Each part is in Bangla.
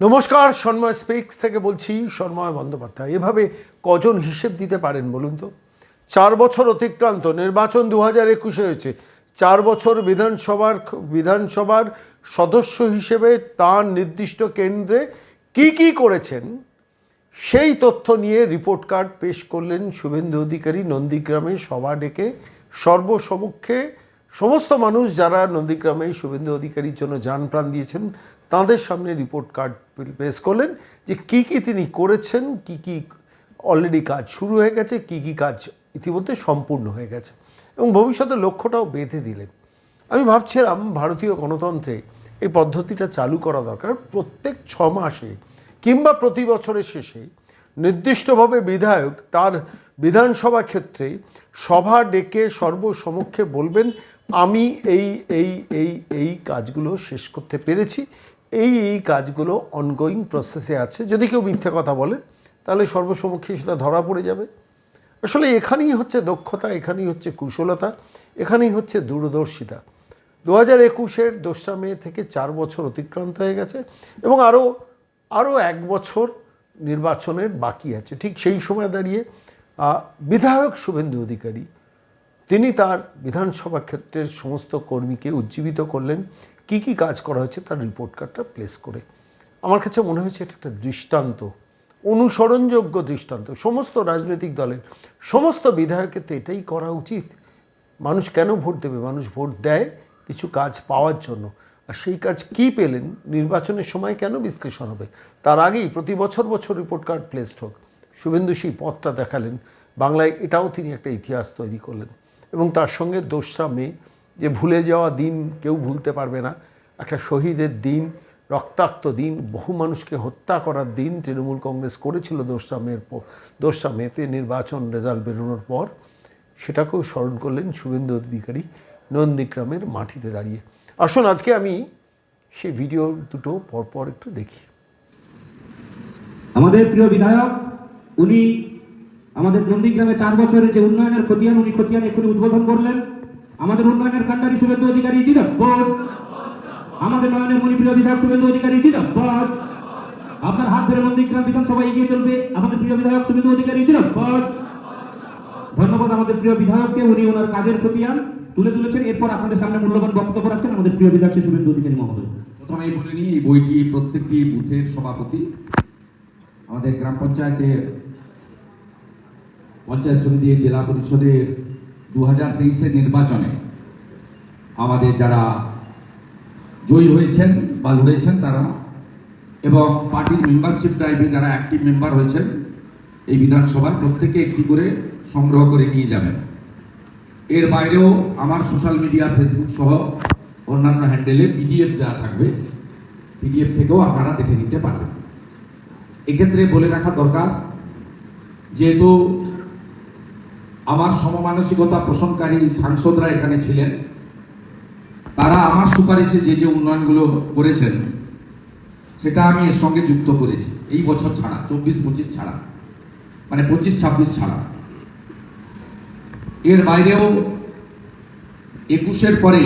নমস্কার, সন্ময় স্পিক্স থেকে বলছি সন্ময় বন্দ্যোপাধ্যায়। এভাবে কজন হিসেব দিতে পারেন বলুন তো? চার বছর অতিক্রান্ত, নির্বাচন দু হাজার একুশে হয়েছে। চার বছর বিধানসভার বিধানসভার সদস্য হিসেবে তার নির্দিষ্ট কেন্দ্রে কি কি করেছেন? সেই তথ্য নিয়ে রিপোর্ট কার্ড পেশ করলেন শুভেন্দু অধিকারী নন্দীগ্রামে সভা ডেকে। সর্বসমক্ষে সমস্ত মানুষ যারা নন্দীগ্রামে শুভেন্দু অধিকারীর জন্য যান প্রাণ দিয়েছেন তাদের সামনে রিপোর্ট কার্ড পেশ করলেন যে কি কি তিনি করেছেন, কি কি অলরেডি কাজ শুরু হয়ে গেছে, কি কি কাজ ইতিমধ্যে সম্পূর্ণ হয়ে গেছে এবং ভবিষ্যতে লক্ষ্যটাও বেঁধে দিলেন। আমি ভাবছিলাম ভারতীয় গণতন্ত্রে এই পদ্ধতিটা চালু করা দরকার প্রত্যেক ছ মাসে কিংবা প্রতি বছরের শেষে নির্দিষ্টভাবে বিধায়ক তার বিধানসভা ক্ষেত্রে সভা ডেকে সর্বসমক্ষে বলবেন, আমি এই এই এই এই কাজগুলো শেষ করতে পেরেছি এই এই কাজগুলো অনগোয়িং প্রসেসে আছে। যদি কেউ মিথ্যে কথা বলে, তাহলে সর্বসমক্ষে সেটা ধরা পড়ে যাবে। আসলে এখানেই হচ্ছে দক্ষতা, এখানেই হচ্ছে কুশলতা, এখানেই হচ্ছে দূরদর্শিতা। দু হাজার একুশের দোসরা মে থেকে চার বছর অতিক্রান্ত হয়ে গেছে এবং আরও আরও এক বছর নির্বাচনের বাকি আছে। ঠিক সেই সময় দাঁড়িয়ে বিধায়ক শুভেন্দু অধিকারী, তিনি তার বিধানসভা ক্ষেত্রের সমস্ত কর্মীকে উজ্জীবিত করলেন। কি কি কাজ করা হয়েছে তার রিপোর্ট কার্ডটা প্লেস করে। আমার কাছে মনে হয়েছে এটা একটা দৃষ্টান্ত, অনুসরণযোগ্য দৃষ্টান্ত। সমস্ত রাজনৈতিক দলের, সমস্ত বিধায়কের তো এটাই করা উচিত। মানুষ কেন ভোট দেবে? মানুষ ভোট দেয় কিছু কাজ পাওয়ার জন্য। আর সেই কাজ কি পেলেন? নির্বাচনের সময় কেন বিশ্লেষণ হবে? তার আগেই প্রতি বছর বছর রিপোর্ট কার্ড প্লেসড হোক। শুভেন্দু সেই পথটা দেখালেন। বাংলায় এটাও তিনি একটা ইতিহাস তৈরি করলেন। এবং তার সঙ্গে দোসরা মে যে ভুলে যাওয়া দিন কেউ ভুলতে পারবে না। একটা শহীদের দিন, রক্তাক্ত দিন, বহু মানুষকে হত্যা করার দিন তৃণমূল কংগ্রেস করেছিল দোসরা মের পর দোসরা মেতে নির্বাচন রেজাল্ট বেরোনোর পর। সেটাকেও স্মরণ করলেন শুভেন্দু অধিকারী নন্দীগ্রামের মাটিতে দাঁড়িয়ে। আসুন, আজকে আমি সেই ভিডিও দুটো পরপর একটু দেখি। আমাদের প্রিয় বিধায়ক, উনি আমাদের নন্দীগ্রামে চার বছরের যে উন্নয়নের খতিয়ান, উনি খতিয়ান এক্ষুনি উদ্বোধন করলেন। আমাদের উন্নয়নের কান্ডারি শুভেন্দু অধিকারী জিদাবাদ। আমাদের নয়নের মণিপ্রিয় বিধায়ক শুভেন্দু অধিকারী জিদাবাদ। আপনার হাত ধরে নন্দীগ্রাম বিধানসভা এগিয়ে চলবে। আমাদের প্রিয় বিধায়ক শুভেন্দু অধিকারী জিদাবাদ। ধন্যবাদ আমাদের প্রিয় বিধায়ককে, উনি ওনার কাজের খতিয়ান তুলে তুলেছেন। এরপর আপনাদের সামনে মূল্যবান বক্তব্য রাখছেন আমাদের প্রিয় বিধায়ক শুভেন্দু অধিকারী মহোদয়। প্রথমেই বলে নিই, এই বইটি প্রত্যেকটি বুথের সভাপতি, আমাদের গ্রাম পঞ্চায়েতের পঞ্চায়েত সমিতি জেলা পরিষদের দু হাজার তেইশের নির্বাচনে আমাদের যারা জয়ী হয়েছেন বা লড়েছেন তারা এবং পার্টির মেম্বারশিপ ড্রাইভে যারা অ্যাক্টিভ মেম্বার হয়েছেন, এই বিধানসভার প্রত্যেকে একটি করে সংগ্রহ করে নিয়ে যাবেন। এর বাইরেও আমার সোশ্যাল মিডিয়া ফেসবুক সহ অন্যান্য হ্যান্ডেলে পিডিএফ দেওয়া থাকবে। পিডিএফ থেকেও আপনারা দেখে নিতে পারবেন। এক্ষেত্রে বলে রাখা দরকার, যেহেতু আমার সমমানসিকতা পোষণকারী সাংসদরা এখানে ছিলেন। তারা আমার সুপারিশে যে যে উন্নয়নগুলো করেছেন, সেটা আমি এর সঙ্গে যুক্ত করেছি। এই বছর ছাড়া, চব্বিশ, পঁচিশ ছাড়া মানে পঁচিশ, ছাব্বিশ ছাড়া। এর বাইরেও একুশের পরে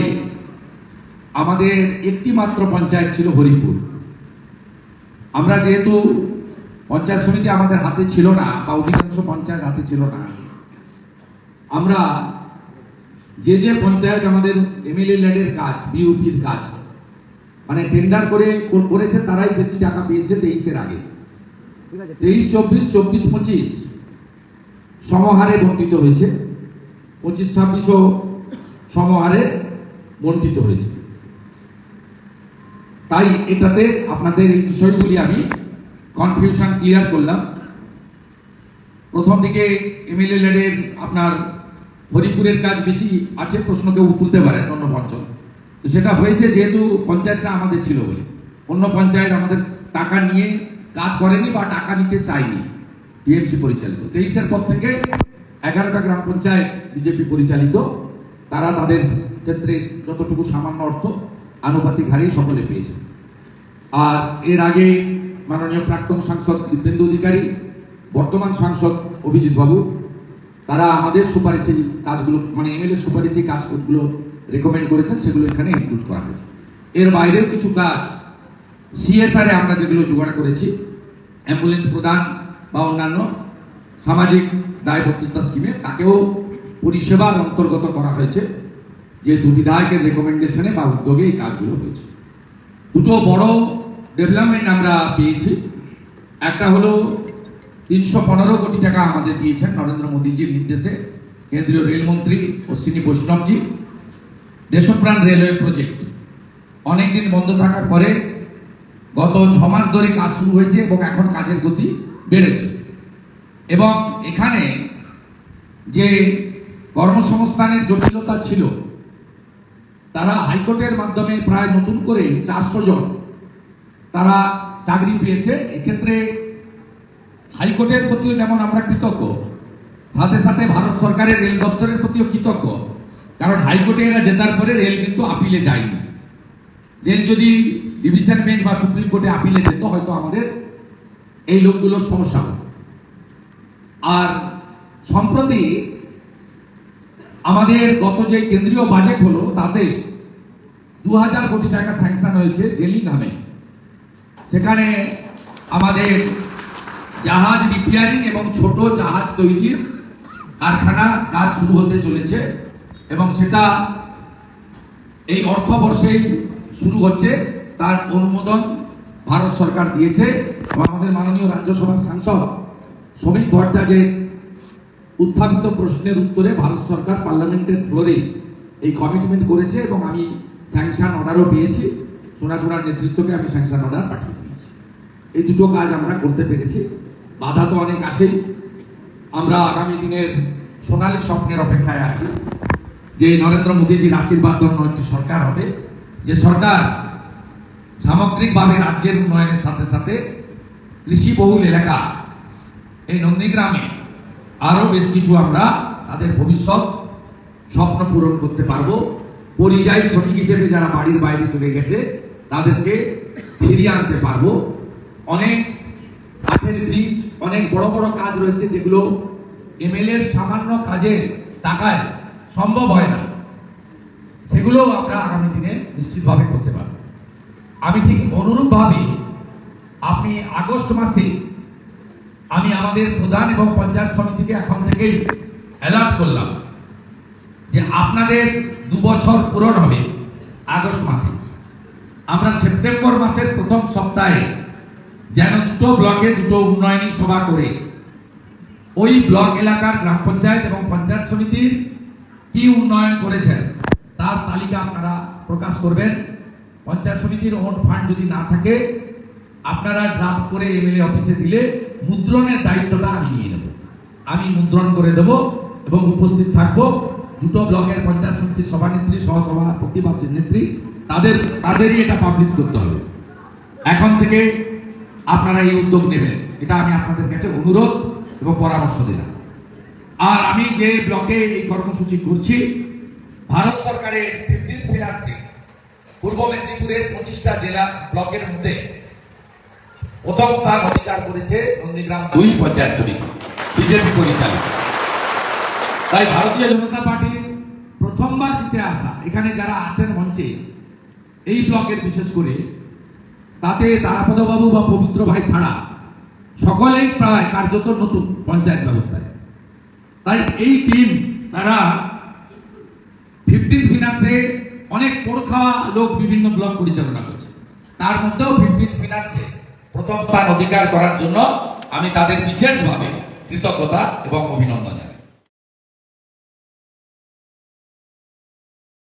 আমাদের একটি মাত্র পঞ্চায়েত ছিল হরিপুর। আমরা যেহেতু পঞ্চায়েত সমিতি আমাদের হাতে ছিল না, বা অধিকাংশ পঞ্চায়েত হাতে ছিল না আমরা যে যে পঞ্চায়েত আমাদের এমএলএ ল্যাডের কাজ বিউপির কাজ মানে টেন্ডার করে করেছে, তারাই বেশি টাকা পেয়েছে তেইশের আগে। তেইশ, চব্বিশ চব্বিশ, পঁচিশ সমহারে বন্টিত হয়েছে। পঁচিশ, ছাব্বিশও সমহারে বন্টিত হয়েছে। তাই এটাতে আপনাদের এই বিষয়গুলি আমি কনফিউশন ক্লিয়ার করলাম। প্রথম দিকে এমএলএ ল্যাডের আপনার হরিপুরের কাজ বেশি আছে প্রশ্ন কেউ তুলতে পারেন অন্য পঞ্চল তো সেটা হয়েছে যেহেতু পঞ্চায়েতটা আমাদের ছিল বলে। অন্য পঞ্চায়েত আমাদের টাকা নিয়ে কাজ করেনি বা টাকা নিতে চায়নি। টিএমসি পরিচালিত। তেইশের পর থেকে এগারোটা গ্রাম পঞ্চায়েত বিজেপি পরিচালিত। তারা তাদের ক্ষেত্রে যতটুকু সামান্য অর্থ আনুপাতিক হারেই সকলে পেয়েছে। আর এর আগে মাননীয় প্রাক্তন সাংসদ দিব্যেন্দু অধিকারী, বর্তমান সাংসদ অভিজিৎ বাবু তারা আমাদের সুপারিশে কাজগুলো মানে এমএলএ সুপারিশে কাজগুলো রেকমেন্ড করেছেন, সেগুলো এখানে ইনক্লুড করা হয়েছে। এর বাইরেও কিছু কাজ সিএসআর আমরা যেগুলো জোগাড় করেছি অ্যাম্বুলেন্স প্রদান বা অন্যান্য সামাজিক দায়বদ্ধতা স্কিমে তাকেও পরিষেবার অন্তর্গত করা হয়েছে যেহেতু বিধায়কের রেকমেন্ডেশনে বা উদ্যোগে এই কাজগুলো হয়েছে। দুটো বড় ডেভেলপমেন্ট আমরা পেয়েছি। একটা হলো তিনশো পনেরো কোটি টাকা আমাদের দিয়েছেন নরেন্দ্র মোদীজির নির্দেশে কেন্দ্রীয় রেলমন্ত্রী Ashwini Vaishnavji. Deshpran railway project. অনেকদিন বন্ধ থাকার পরে গত ছ মাস ধরে কাজ শুরু হয়েছে এবং এখন কাজের গতি বেড়েছে। এবং এখানে যে কর্মসংস্থানের জটিলতা ছিল, তারা হাইকোর্টের মাধ্যমে প্রায় নতুন করে চারশো জন তারা চাকরি পেয়েছে। এক্ষেত্রে হাইকোর্টের প্রতিও যেমন আমরা কৃতজ্ঞ, সাথে সাথে ভারত সরকারের রেল দপ্তরের প্রতিও কৃতজ্ঞ। কারণ হাইকোর্টে এরা জেতার পরে রেল কিন্তু আপিলে যায়নি। রেল যদি ডিভিশন বেঞ্চ বা সুপ্রিম কোর্টে আপিলে যেত, হয়তো আমাদের এই লোকগুলোর সমস্যা আর সম্প্রতি আমাদের গত যে কেন্দ্রীয় বাজেট হলো, তাতে দু হাজার কোটি টাকা স্যাংশন হয়েছে জেলি নামে। সেখানে আমাদের জাহাজ রিপেয়ারিং এবং ছোট জাহাজ তৈরির কারখানা কাজ শুরু হতে চলেছে এবং সেটা এই অর্থবর্ষেই শুরু হচ্ছে, তার অনুমোদন ভারত সরকার দিয়েছে আমাদের মাননীয় রাজ্যসভার সাংসদ শ্রমিক ভট্টাচার্যের উত্থাপিত প্রশ্নের উত্তরে ভারত সরকার পার্লামেন্টের ফ্লোরে এই কমিটমেন্ট করেছে এবং আমি স্যাংশন অর্ডারও পেয়েছি। সোনাচূড়ার নেতৃত্বকে আমি স্যাংশন অর্ডার পাঠিয়ে দিয়েছি এই দুটো কাজ আমরা করতে পেরেছি। বাধা তো অনেক আছেই আমরা আগামী দিনের সোনালী স্বপ্নের অপেক্ষায় আছি যে নরেন্দ্র মোদীজির আশীর্বাদ ধন্য একটি সরকার হবে। যে সরকার সামগ্রিকভাবে রাজ্যের উন্নয়নের সাথে সাথে কৃষিবহুল এলাকা, এই নন্দীগ্রামে আরও বেশ কিছু আমরা তাদের ভবিষ্যৎ স্বপ্ন পূরণ করতে পারব। পরিযায়ী শ্রমিক হিসেবে যারা বাড়ির বাইরে চলে গেছে, তাদেরকে ফিরিয়ে আনতে পারব। অনেক কাঠের ব্রিজ অনেক বড় বড় কাজ রয়েছে যেগুলো এমএলএর সামান্য কাজের টাকায় সম্ভব হয় না। সেগুলো আমরা আগামী দিনে নিশ্চিতভাবে করতে পারব। আমি ঠিক অনুরূপভাবে আপনি আগস্ট মাসে আমি আমাদের প্রধান এবং পঞ্চায়েত সমিতিকে এখন থেকেই অ্যালার্ট করলাম যে আপনাদের দু বছর পূরণ হবে আগস্ট মাসে। আমরা সেপ্টেম্বর মাসের প্রথম সপ্তাহে যেন দুটো ব্লকে দুটো উন্নয়নী সভা করে ওই ব্লক এলাকার গ্রাম পঞ্চায়েত এবং পঞ্চায়েত সমিতির কি উন্নয়ন করেছেন তার তালিকা আপনারা প্রকাশ করবেন। পঞ্চায়েত সমিতির ওন ফান্ড যদি না থাকে, আপনারা ড্রাফট করে এমএলএ অফিসে দিলে মুদ্রণের দায়িত্বটা আমি নিয়ে নেব। আমি মুদ্রণ করে দেব এবং উপস্থিত থাকব। দুটো ব্লকের পঞ্চায়েত সমিতির সভানেত্রী, সহসভাপতি বা নেত্রী তাদের তাদেরই এটা পাবলিশ করতে হবে। এখন থেকে আপনারা এই উদ্যোগ নেবেন। এটা আমি আপনাদের কাছে অনুরোধ এবং পরামর্শ দিলাম। আর আমি যে ব্লকে এই কর্মসূচি করছি ভারত সরকারের ফিফটিন ফিনান্সিং পূর্ব মেদিনীপুরের পঁচিশটা জেলা ব্লকের মধ্যে প্রথম স্থান অধিকার করেছে নন্দীগ্রাম দুই পঞ্চায়েত সমিতি বিজেপি পরিচালিত। তাই ভারতীয় জনতা পার্টির প্রথমবার জিতে আসা এখানে যারা আছেন মঞ্চে এই ব্লকের বিশেষ করে তাতে তারাপদ বাবু বা পবিত্র ভাই ছাড়া সকলেই প্রায় কার্যত নতুন পঞ্চায়েত ব্যবস্থায়। তাই এই টিম তারা ফিফটিন ফিনান্সে অনেক পড়খাওয়া লোক বিভিন্ন ব্লক পরিচালনা করছে। তার মধ্যেও ফিফটিন ফিনান্সে প্রথম স্থান অধিকার করার জন্য আমি তাদের বিশেষভাবে কৃতজ্ঞতা এবং অভিনন্দন